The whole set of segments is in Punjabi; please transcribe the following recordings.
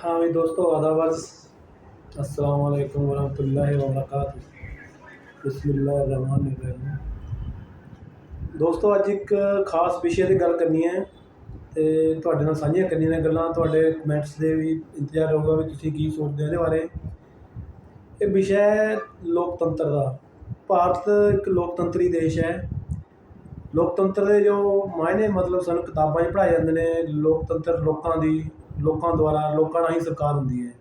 हाँ भी दोस्तों आदाब अस्सलाम वालेकुम वरहमतुल्लाहि वबरकातुह ਬਿਸਮਿਲ੍ਲਾਹਿਰਰਹਿਮਾਨਿਰਰਹੀਮ ਦੋਸਤੋ ਅੱਜ ਇੱਕ ਖਾਸ ਵਿਸ਼ੇ ਤੇ ਗੱਲ ਕਰਨੀ ਹੈ ਤੇ ਤੁਹਾਡੇ ਨਾਲ ਸਾਂਝੀਆਂ ਕਰਨੀਆਂ ਨੇ ਗੱਲਾਂ ਤੁਹਾਡੇ ਕਮੈਂਟਸ ਦੇ ਵੀ ਇੰਤਜ਼ਾਰ ਰਹੂਗਾ ਵੀ ਤੁਸੀਂ ਕੀ ਸੋਚਦੇ ਹੋ ਇਹਦੇ ਬਾਰੇ ਇਹ ਵਿਸ਼ਾ ਹੈ ਲੋਕਤੰਤਰ ਦਾ ਭਾਰਤ ਇੱਕ ਲੋਕਤੰਤਰੀ ਦੇਸ਼ ਹੈ ਲੋਕਤੰਤਰ ਦੇ ਜੋ ਮਾਇਨੇ ਮਤਲਬ ਸਾਨੂੰ ਕਿਤਾਬਾਂ 'ਚ ਪੜ੍ਹਾਏ ਜਾਂਦੇ ਨੇ ਲੋਕਤੰਤਰ ਲੋਕਾਂ ਦੀ ਲੋਕਾਂ ਦੁਆਰਾ, ਲੋਕਾਂ ਰਾਹੀਂ ਸਰਕਾਰ ਹੁੰਦੀ ਹੈ।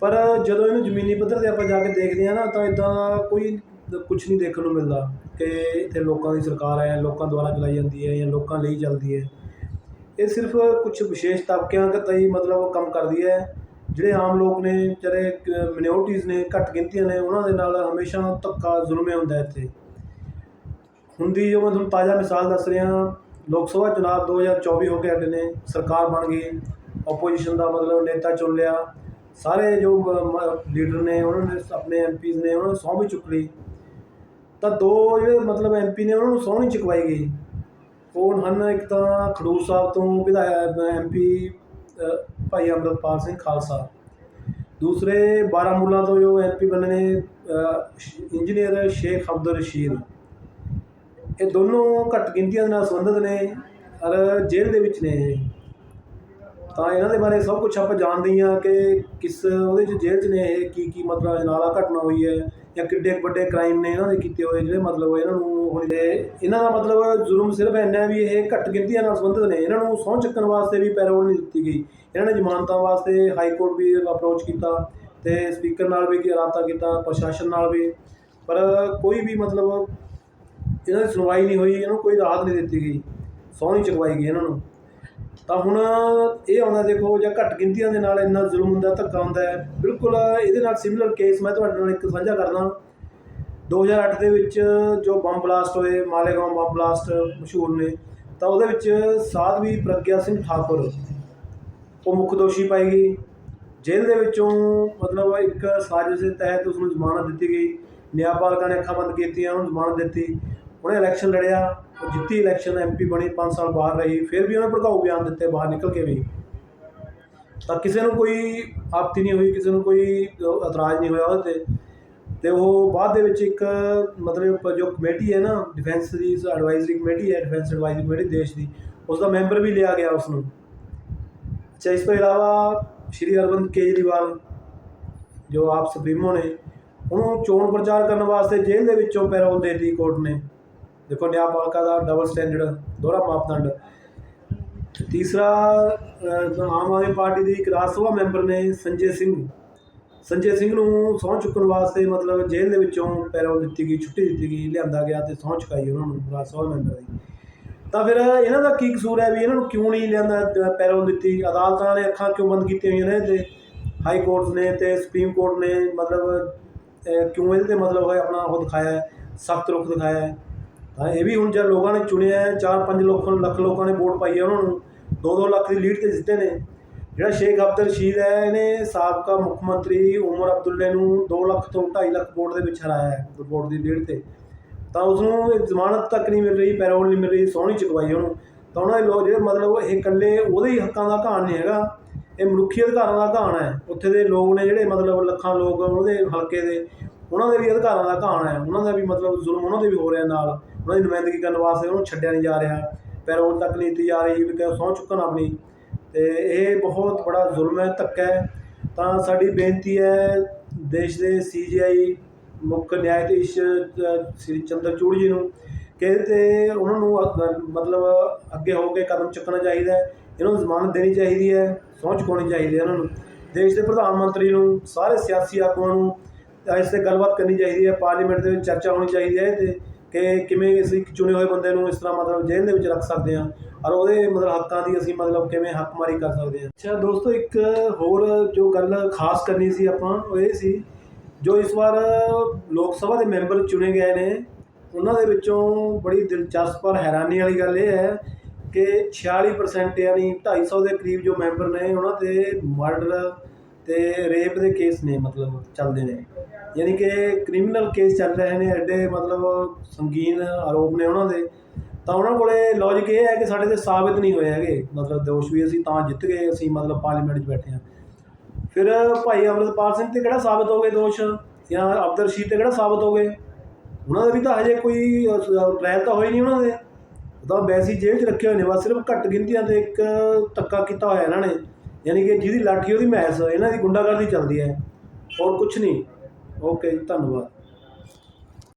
ਪਰ ਜਦੋਂ ਇਹਨੂੰ ਜ਼ਮੀਨੀ ਪੱਧਰ ਤੇ ਆਪਾਂ ਜਾ ਕੇ ਦੇਖਦੇ ਹਾਂ ਨਾ, ਤਾਂ ਇੱਦਾਂ ਦਾ ਕੋਈ ਕੁਛ ਨਹੀਂ ਦੇਖਣ ਨੂੰ ਮਿਲਦਾ ਕਿ ਇੱਥੇ ਲੋਕਾਂ ਦੀ ਸਰਕਾਰ ਹੈ, ਲੋਕਾਂ ਦੁਆਰਾ ਚਲਾਈ ਜਾਂਦੀ ਹੈ ਜਾਂ ਲੋਕਾਂ ਲਈ ਚੱਲਦੀ ਹੈ। ਇਹ ਸਿਰਫ ਕੁਛ ਵਿਸ਼ੇਸ਼ ਤਬਕਿਆਂ ਤਈ ਮਤਲਬ ਕੰਮ ਕਰਦੀ ਹੈ। ਜਿਹੜੇ ਆਮ ਲੋਕ ਨੇ, ਜਿਹੜੇ ਮਿਨੋਰਟੀਜ਼ ਨੇ, ਘੱਟ ਗਿਣਤੀਆਂ ਨੇ, ਉਹਨਾਂ ਦੇ ਨਾਲ ਹਮੇਸ਼ਾ ਧੱਕਾ, ਜ਼ੁਲਮ ਹੁੰਦਾ ਇੱਥੇ। ਹੁੰਦੀ ਜੋ ਮੈਂ ਤੁਹਾਨੂੰ ਤਾਜ਼ਾ ਮਿਸਾਲ ਦੱਸ ਰਿਹਾ, ਲੋਕ ਸਭਾ ਚੁਣਾਵ 2024 ਹੋ ਕੇ ਹਟੇ ਨੇ, ਸਰਕਾਰ ਬਣ ਗਈ। ਆਪੋਜੀਸ਼ਨ ਦਾ ਮਤਲਬ ਨੇਤਾ ਚੁਣ ਲਿਆ। ਸਾਰੇ ਜੋ ਲੀਡਰ ਨੇ, ਉਹਨਾਂ ਨੇ ਆਪਣੇ ਐਮਪੀਜ਼ ਨੇ, ਉਹਨਾਂ ਨੂੰ ਸਹੁੰ ਵੀ ਚੁੱਕ ਲਈ। ਤਾਂ ਦੋ ਜਿਹੜੇ ਮਤਲਬ ਐਮਪੀ ਨੇ, ਉਹਨਾਂ ਨੂੰ ਸਹੁੰ ਨਹੀਂ ਚੁਕਵਾਈ ਗਈ। ਉਹ ਹਨ? ਇੱਕ ਤਾਂ ਖਡੂਰ ਸਾਹਿਬ ਤੋਂ ਵਿਧਾਇਕ ਐਮਪੀ ਭਾਈ ਅੰਮ੍ਰਿਤਪਾਲ ਸਿੰਘ ਖਾਲਸਾ। ਦੂਸਰੇ ਬਾਰਾਮੂਲਾ ਤੋਂ ਜੋ ਐਮਪੀ ਬਣੇ ਨੇ ਇੰਜੀਨੀਅਰ ਸ਼ੇਖ ਅਬਦੁਲ ਰਸ਼ੀਦ। ਇਹ ਦੋਨੋਂ ਘੱਟ ਗਿਣਤੀਆਂ ਦੇ ਨਾਲ ਸੰਬੰਧਿਤ ਨੇ, ਔਰ ਜੇਲ੍ਹ ਦੇ ਵਿੱਚ ਨੇ ਤਾਂ ਇਹਨਾਂ ਦੇ ਬਾਰੇ ਸਭ ਕੁਝ ਆਪਾਂ ਜਾਣਦੇ ਹਾਂ ਕਿ ਕਿਸ ਉਹਦੇ 'ਚ ਜੇਲ੍ਹ 'ਚ ਨੇ ਇਹ, ਕੀ ਕੀ ਮਤਲਬ ਨਾਲਾ ਘਟਨਾ ਹੋਈ ਹੈ ਜਾਂ ਕਿੱਡੇ ਵੱਡੇ ਕ੍ਰਾਈਮ ਨੇ ਇਹਨਾਂ ਦੇ ਕੀਤੇ ਹੋਏ ਜਿਹੜੇ ਮਤਲਬ ਇਹਨਾਂ ਨੂੰ ਹੁਣ ਦੇ ਇਹਨਾਂ ਦਾ ਮਤਲਬ ਜ਼ੁਲਮ ਸਿਰਫ ਇੰਨਾ ਵੀ ਇਹ ਘੱਟ ਗਿਣਤੀਆਂ ਨਾਲ ਸੰਬੰਧਿਤ ਨੇ। ਇਹਨਾਂ ਨੂੰ ਸਹੁੰ ਚੱਕਣ ਵਾਸਤੇ ਵੀ ਪੈਰੋਲ ਨਹੀਂ ਦਿੱਤੀ ਗਈ। ਇਹਨਾਂ ਨੇ ਜ਼ਮਾਨਤਾਂ ਵਾਸਤੇ ਹਾਈ ਕੋਰਟ ਵੀ ਅਪਰੋਚ ਕੀਤਾ ਤੇ ਸਪੀਕਰ ਨਾਲ ਵੀ ਰਾਬਤਾ ਕੀਤਾ, ਪ੍ਰਸ਼ਾਸਨ ਨਾਲ ਵੀ। ਪਰ ਕੋਈ ਵੀ ਮਤਲਬ ਇਹਨਾਂ ਦੀ ਸੁਣਵਾਈ ਨਹੀਂ ਹੋਈ, ਇਹਨਾਂ ਨੂੰ ਕੋਈ ਰਾਹਤ ਨਹੀਂ ਦਿੱਤੀ ਗਈ। ਸਹੁੰ ਨਹੀਂ ਚੁਕਵਾਈ ਗਈ ਇਹਨਾਂ ਨੂੰ। ਤਾਂ ਹੁਣ ਇਹ ਆਉਂਦਾ ਦੇਖੋ ਜਾਂ ਘੱਟ ਗਿਣਤੀਆਂ ਦੇ ਨਾਲ ਇੰਨਾ ਜ਼ੁਲਮ ਹੁੰਦਾ, ਧੱਕਾ ਹੁੰਦਾ ਹੈ। ਬਿਲਕੁਲ ਇਹਦੇ ਨਾਲ ਸਿਮਿਲਰ ਕੇਸ ਮੈਂ ਤੁਹਾਡੇ ਨਾਲ ਇੱਕ ਸਾਂਝਾ ਕਰਦਾ। 2008 ਦੇ ਵਿੱਚ ਜੋ ਬੰਬ ਬਲਾਸਟ ਹੋਏ, ਮਾਲੇਗਾਉਂ ਬੰਬ ਬਲਾਸਟ ਮਸ਼ਹੂਰ ਨੇ, ਤਾਂ ਉਹਦੇ ਵਿੱਚ ਸਾਧਵੀ ਪ੍ਰਗਿਆ ਸਿੰਘ ਠਾਕੁਰ, ਉਹ ਮੁੱਖ ਦੋਸ਼ੀ ਪਾਈ ਗਈ। ਜੇਲ੍ਹ ਦੇ ਵਿੱਚੋਂ ਮਤਲਬ ਇੱਕ ਸਾਜ਼ਿਸ਼ ਦੇ ਤਹਿਤ ਉਸ ਨੂੰ ਜ਼ਮਾਨਤ ਦਿੱਤੀ ਗਈ। ਨਿਆਂਪਾਲਕਾਂ ਨੇ ਅੱਖਾਂ ਬੰਦ ਕੀਤੀਆਂ, ਉਹਨੂੰ ਜ਼ਮਾਨਤ ਦਿੱਤੀ। ਉਹਨੇ ਇਲੈਕਸ਼ਨ ਲੜਿਆ ਉਹ ਜਿੱਤੀ ਇਲੈਕਸ਼ਨ ਐਮਪੀ ਬਣੀ 5 ਸਾਲ ਬਾਹਰ ਰਹੀ, ਫਿਰ ਵੀ ਉਹਨੇ ਭੜਕਾਊ ਬਿਆਨ ਦਿੱਤੇ, ਬਾਹਰ ਨਿਕਲ ਕੇ ਵੀ। ਤਾਂ ਕਿਸੇ ਨੂੰ ਕੋਈ ਆਪਤੀ ਨਹੀਂ ਹੋਈ, ਕਿਸੇ ਨੂੰ ਕੋਈ ਇਤਰਾਜ਼ ਨਹੀਂ ਹੋਇਆ ਉਹਦੇ ਤੇ। ਤੇ ਉਹ ਬਾਅਦ ਦੇ ਵਿੱਚ ਇੱਕ, ਮਤਲਬ ਜੋ ਕਮੇਟੀ ਹੈ ਨਾ ਡਿਫੈਂਸ ਦੀ ਐਡਵਾਈਜ਼ਰੀ ਕਮੇਟੀ ਹੈ ਡਿਫੈਂਸ ਐਡਵਾਈਜ਼ਰੀ ਕਮੇਟੀ ਦੇਸ਼ ਦੀ ਉਸ ਦਾ ਮੈਂਬਰ ਵੀ ਲਿਆ ਗਿਆ ਉਸ ਨੂੰ ਅੱਛਾ, ਇਸ ਤੋਂ ਇਲਾਵਾ ਸ਼੍ਰੀ ਅਰਵਿੰਦ ਕੇਜਰੀਵਾਲ, ਜੋ ਆਪ ਸੁਪਰੀਮੋ ਨੇ, ਉਹਨੂੰ ਚੋਣ ਪ੍ਰਚਾਰ ਕਰਨ ਵਾਸਤੇ ਜੇਲ੍ਹ ਦੇ ਵਿੱਚੋਂ ਪੈਰੋਲ ਦੇ ਦਿੱਤੀ ਕੋਰਟ ਨੇ। ਦੇਖੋ ਨਿਆਂਪਾਲਿਕਾ ਦਾ ਡਬਲ ਸਟੈਂਡਰਡ ਦੋਹਰਾ ਮਾਪਦੰਡ। ਤੀਸਰਾ ਆਮ ਆਦਮੀ ਪਾਰਟੀ ਦੀ ਇੱਕ ਰਾਜ ਸਭਾ ਮੈਂਬਰ ਨੇ ਸੰਜੇ ਸਿੰਘ। ਸੰਜੇ ਸਿੰਘ ਨੂੰ ਸਹੁੰ ਚੁੱਕਣ ਵਾਸਤੇ ਮਤਲਬ ਜੇਲ੍ਹ ਦੇ ਵਿੱਚੋਂ ਪੈਰੋਲ ਦਿੱਤੀ ਗਈ, ਛੁੱਟੀ ਦਿੱਤੀ ਗਈ, ਲਿਆਂਦਾ ਗਿਆ ਤੇ ਸਹੁੰ ਚੁਕਾਈ ਉਹਨਾਂ ਨੂੰ ਰਾਜ ਸਭਾ ਮੈਂਬਰ ਦੀ। ਤਾਂ ਫਿਰ ਇਹਨਾਂ ਦਾ ਕੀ ਕਸੂਰ ਹੈ ਵੀ ਇਹਨਾਂ ਨੂੰ ਕਿਉਂ ਨਹੀਂ ਲਿਆਂਦਾ ਪੈਰੋਲ ਦਿੱਤੀ? ਅਦਾਲਤਾਂ ਨੇ ਅੱਖਾਂ ਕਿਉਂ ਬੰਦ ਕੀਤੀਆਂ ਹੋਈਆਂ ਨੇ ਤੇ ਹਾਈ ਕੋਰਟ ਨੇ ਤੇ ਸੁਪਰੀਮ ਕੋਰਟ ਨੇ ਮਤਲਬ ਕਿਉਂ ਇਹਦੇ ਤੇ ਮਤਲਬ ਹੋਇਆ, ਆਪਣਾ ਉਹ ਦਿਖਾਇਆ, ਸਖਤ ਰੁਖ ਦਿਖਾਇਆ। ਤਾਂ ਇਹ ਵੀ ਹੁਣ ਜਦ ਲੋਕਾਂ ਨੇ ਚੁਣਿਆ 4-5 ਲੋਕਾਂ ਲੱਖ ਲੋਕਾਂ ਨੇ ਵੋਟ ਪਾਈ ਹੈ ਉਹਨਾਂ ਨੂੰ 2-2 ਲੱਖ ਦੀ ਲੀਡ ਤੇ ਜਿੱਤੇ ਨੇ। ਜਿਹੜਾ ਸ਼ੇਖ ਅਬਦੁਲ ਰਸ਼ੀਦ ਹੈ, ਇਹਨੇ ਸਾਬਕਾ ਮੁੱਖ ਮੰਤਰੀ ਉਮਰ ਅਬਦੁੱਲੇ ਨੂੰ 2 ਲੱਖ ਤੋਂ 2.5 ਲੱਖ ਵੋਟ ਦੇ ਵਿੱਚ ਹਰਾਇਆ ਹੈ ਵੋਟ ਦੀ ਲੀਡ ਤੇ। ਤਾਂ ਉਸ ਨੂੰ ਜ਼ਮਾਨਤ ਤੱਕ ਨਹੀਂ ਮਿਲ ਰਹੀ, ਪੈਰੋਲ ਨਹੀਂ ਮਿਲ ਰਹੀ, ਸੋਹਣੀ ਚੁਕਵਾਈ ਉਹਨੂੰ। ਤਾਂ ਉਹਨਾਂ ਦੇ ਲੋਕ ਜਿਹੜੇ ਮਤਲਬ ਇਹ ਇਕੱਲੇ ਉਹਦੇ ਹੀ ਹੱਕਾਂ ਦਾ ਘਾਣ ਨਹੀਂ ਹੈਗਾ, ਇਹ ਮਨੁੱਖੀ ਅਧਿਕਾਰਾਂ ਦਾ ਘਾਣ ਹੈ। ਉੱਥੇ ਦੇ ਲੋਕ ਨੇ ਜਿਹੜੇ ਮਤਲਬ ਲੱਖਾਂ ਲੋਕ ਉਹਦੇ ਹਲਕੇ ਦੇ ਉਹਨਾਂ ਦੇ ਵੀ ਅਧਿਕਾਰਾਂ ਦਾ ਘਾਣ ਹੈ, ਉਹਨਾਂ ਦਾ ਵੀ ਮਤਲਬ ਜ਼ੁਲਮ ਉਹਨਾਂ ਦੇ ਵੀ ਹੋ ਰਿਹਾ ਨਾਲ, ਉਹਨਾਂ ਦੀ ਨੁਮਾਇੰਦਗੀ ਕਰਨ ਵਾਸਤੇ ਉਹਨੂੰ ਛੱਡਿਆ ਨਹੀਂ ਜਾ ਰਿਹਾ ਪੈਰੋਲ ਤੱਕ ਨਹੀਂ ਦਿੱਤੀ ਜਾ ਰਹੀ, ਵੀ ਕਿ ਸਹੁੰ ਚੁੱਕਣ ਆਪਣੀ। ਤੇ ਇਹ ਬਹੁਤ ਬੜਾ ਜ਼ੁਲਮ ਹੈ, ਧੱਕਾ ਹੈ। ਤਾਂ ਸਾਡੀ ਬੇਨਤੀ ਹੈ, ਦੇਸ਼ ਦੇ ਸੀਜੀਆਈ ਮੁੱਖ ਨਿਆਇਧੀਸ਼ ਸ੍ਰੀ ਚੰਦਰ ਚੂੜ ਜੀ ਨੂੰ, ਕਿ ਤੇ ਉਹਨਾਂ ਨੂੰ ਮਤਲਬ ਅੱਗੇ ਹੋ ਕੇ ਕਦਮ ਚੁੱਕਣਾ ਚਾਹੀਦਾ ਹੈ, ਇਹਨਾਂ ਨੂੰ ਜ਼ਮਾਨਤ ਦੇਣੀ ਚਾਹੀਦੀ ਹੈ, ਸਹੁੰ ਚੁਕਾਉਣੀ ਚਾਹੀਦੀ ਹੈ ਉਹਨਾਂ ਨੂੰ। ਦੇਸ਼ ਦੇ ਪ੍ਰਧਾਨ ਮੰਤਰੀ ਨੂੰ, ਸਾਰੇ ਸਿਆਸੀ ਆਗੂਆਂ ਨੂੰ ਇਸ ਤੇ ਗੱਲਬਾਤ ਕਰਨੀ ਚਾਹੀਦੀ ਹੈ, ਪਾਰਲੀਮੈਂਟ ਦੇ ਵਿੱਚ ਚਰਚਾ ਹੋਣੀ ਚਾਹੀਦੀ ਹੈ ਤੇ ਕਿ ਕਿਵੇਂ ਅਸੀਂ ਚੁਣੇ ਹੋਏ ਬੰਦੇ ਨੂੰ ਇਸ ਤਰ੍ਹਾਂ ਮਤਲਬ ਜੇਲ੍ਹ ਦੇ ਵਿੱਚ ਰੱਖ ਸਕਦੇ ਹਾਂ ਔਰ ਉਹਦੇ ਮਤਲਬ ਹੱਕਾਂ ਦੀ ਅਸੀਂ ਮਤਲਬ ਕਿਵੇਂ ਹੱਕਮਾਰੀ ਕਰ ਸਕਦੇ ਹਾਂ। ਅੱਛਾ ਦੋਸਤੋ, ਇੱਕ ਹੋਰ ਜੋ ਗੱਲ ਖਾਸ ਕਰਨੀ ਸੀ ਆਪਾਂ, ਉਹ ਇਹ ਸੀ ਜੋ ਇਸ ਵਾਰ ਲੋਕ ਸਭਾ ਦੇ ਮੈਂਬਰ ਚੁਣੇ ਗਏ ਨੇ, ਉਹਨਾਂ ਦੇ ਵਿੱਚੋਂ ਬੜੀ ਦਿਲਚਸਪ ਔਰ ਹੈਰਾਨੀ ਵਾਲੀ ਗੱਲ ਇਹ ਹੈ ਕਿ 46% ਯਾਨੀ 250 ਦੇ ਕਰੀਬ ਜੋ ਮੈਂਬਰ ਨੇ, ਉਹਨਾਂ ਤੇ ਮਰਡਰ ਅਤੇ ਰੇਪ ਦੇ ਕੇਸ ਨੇ ਮਤਲਬ ਚੱਲਦੇ ਨੇ। ਯਾਨੀ ਕਿ ਕ੍ਰਿਮੀਨਲ ਕੇਸ ਚੱਲ ਰਹੇ ਨੇ, ਐਡੇ ਮਤਲਬ ਸੰਗੀਨ ਆਰੋਪ ਨੇ ਉਹਨਾਂ ਦੇ। ਤਾਂ ਉਹਨਾਂ ਕੋਲੇ ਲੌਜੀਕ ਇਹ ਹੈ ਕਿ ਸਾਡੇ ਤੇ ਸਾਬਤ ਨਹੀਂ ਹੋਏ ਹੈਗੇ। ਮਤਲਬ ਦੋਸ਼ ਵੀ ਅਸੀਂ ਤਾਂ ਜਿੱਤ ਗਏ, ਅਸੀਂ ਮਤਲਬ ਪਾਰਲੀਮੈਂਟ 'ਚ ਬੈਠੇ ਹਾਂ। ਫਿਰ ਭਾਈ ਅਮਰਪਾਲ ਸਿੰਘ ਤੇ ਕਿਹੜਾ ਸਾਬਤ ਹੋ ਗਏ ਦੋਸ਼? ਜਾਂ ਅਬਦਰ ਰਸ਼ੀਦ ਤੇ ਕਿਹੜਾ ਸਾਬਤ ਹੋ ਗਏ? ਉਹਨਾਂ ਦੇ ਵੀ ਤਾਂ ਹਜੇ ਕੋਈ ਟ੍ਰਾਇਲ ਤਾਂ ਹੋਈ ਨਹੀਂ ਉਹਨਾਂ ਦੇ। ਤਾਂ ਵੈਸੀ ਜੇਲ੍ਹ 'ਚ ਰੱਖੇ ਹੋਏ ਨੇ, ਬਸ ਸਿਰਫ ਘੱਟ ਗਿਣਤੀਆਂ ਦੇ ਇੱਕ ਧੱਕਾ ਕੀਤਾ ਹੋਇਆ ਇਹਨਾਂ ਨੇ। ਯਾਨੀ ਕਿ ਜਿਹਦੀ ਲਾਠੀ ਉਹਦੀ ਮੈਸ, ਇਹਨਾਂ ਦੀ ਗੁੰਡਾਗਰਦੀ ਚੱਲਦੀ ਹੈ। ਹੋਰ ਕੁਝ ਨਹੀਂ। ਓਕੇ ਧੰਨਵਾਦ।